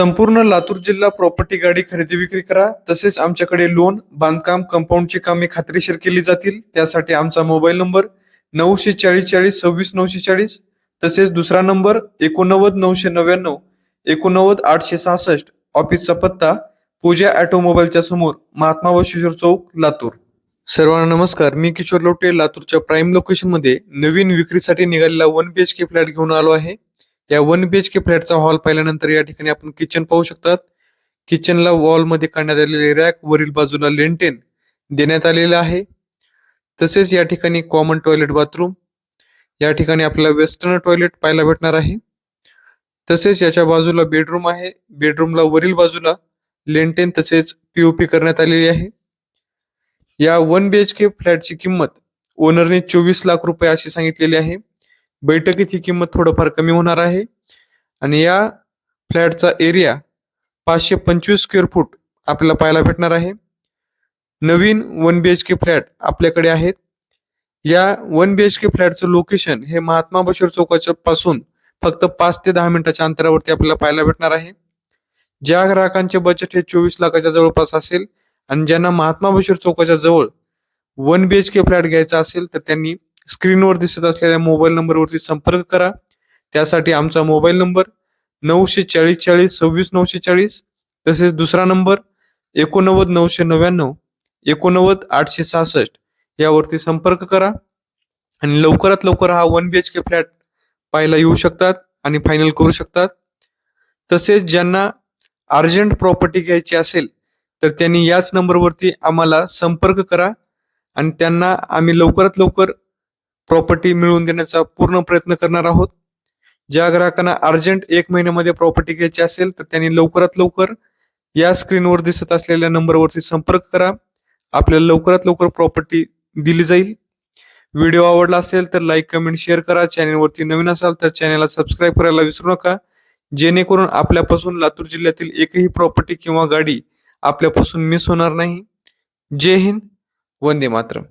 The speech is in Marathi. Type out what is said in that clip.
संपूर्ण लातूर जिल्हा प्रॉपर्टी गाडी खरेदी विक्री करा. तसेच आमच्याकडे लोन बांधकाम कंपाऊंडची कामे खात्रीशीर केली जातील. त्यासाठी आमचा मोबाईल नंबर नऊशे चाळीस चाळीस सव्वीस नऊशे चाळीस तसेच दुसरा नंबर एकोणनव्वद नऊशे नव्याण्णव एकोणनव्वद आठशे सहासष्ट. ऑफिसचा पत्ता पूजा ऑटोमोबाईलच्या समोर महात्मा बशेश्वर चौक लातूर. सर्वांना नमस्कार. मी किशोर लोटे लातूरच्या प्राईम लोकेशनमध्ये नवीन विक्रीसाठी निघालेला one B H K flat घेऊन आलो आहे. या वन बी एच के फ्लॅटचा हॉल पाहिल्यानंतर या ठिकाणी आपण किचन पाहू शकतात. किचनला वॉलमध्ये काढण्यात आलेले रॅक वरील बाजूला लेंटेन देण्यात आलेलं आहे. तसेच या ठिकाणी कॉमन टॉयलेट बाथरूम या ठिकाणी आपल्याला वेस्टर्न टॉयलेट पाहायला भेटणार आहे. तसेच याच्या बाजूला बेडरूम आहे. बेडरूमला वरील बाजूला लेंटेन तसेच पीओपी करण्यात आलेली आहे. या वन बी एच के फ्लॅटची किंमत ओनरने चोवीस लाख रुपये अशी सांगितलेली आहे. बैठकीची किंमत थोडंफार कमी होणार आहे. आणि या फ्लॅटचा एरिया पाचशे पंचवीस स्क्वेअर फूट आपल्याला पाहायला भेटणार आहे. नवीन one B H K flat आपल्याकडे आहेत. या वन बी एच के फ्लॅटचं लोकेशन हे महात्मा बशीर चौकाच्या पासून फक्त पाच ते दहा मिनिटाच्या अंतरावरती आपल्याला पाहायला भेटणार आहे. ज्या ग्राहकांचे बजेट हे चोवीस लाखाच्या जवळपास असेल आणि ज्यांना महात्मा बशीर चौकाच्या जवळ one B H K flat घ्यायचा असेल तर त्यांनी स्क्रीनवर दिसत असलेल्या मोबाईल नंबरवरती संपर्क करा. त्यासाठी आमचा मोबाईल नंबर नऊशे चाळीस चाळीस सव्वीस नऊशे चाळीस तसेच दुसरा नंबर एकोणनव्वद नऊशे नव्याण्णव एकोणनव्वद आठशे सहासष्ट यावरती संपर्क करा. आणि लवकरात लवकर हा one B H K flat पाहायला येऊ शकतात आणि फायनल करू शकतात. तसेच ज्यांना अर्जंट प्रॉपर्टी घ्यायची असेल तर त्यांनी याच नंबरवरती आम्हाला संपर्क करा. आणि त्यांना आम्ही लवकरात लवकर प्रॉपर्टी मिळवून देण्याचा पूर्ण प्रयत्न करणार आहोत. ज्या ग्राहकांना अर्जंट एक महिन्यामध्ये प्रॉपर्टी घ्यायची असेल तर त्यांनी लवकरात लवकर या स्क्रीनवर दिसत असलेल्या नंबरवरती संपर्क करा. आपल्याला लवकरात लवकर प्रॉपर्टी दिली जाईल. व्हिडिओ आवडला असेल तर लाईक कमेंट शेअर करा. चॅनेलवरती नवीन असाल तर चॅनेलला सबस्क्राईब करायला विसरू नका. जेणेकरून आपल्यापासून लातूर जिल्ह्यातील एकही प्रॉपर्टी किंवा गाडी आपल्यापासून मिस होणार नाही. जय हिंद. वंदे मातरम.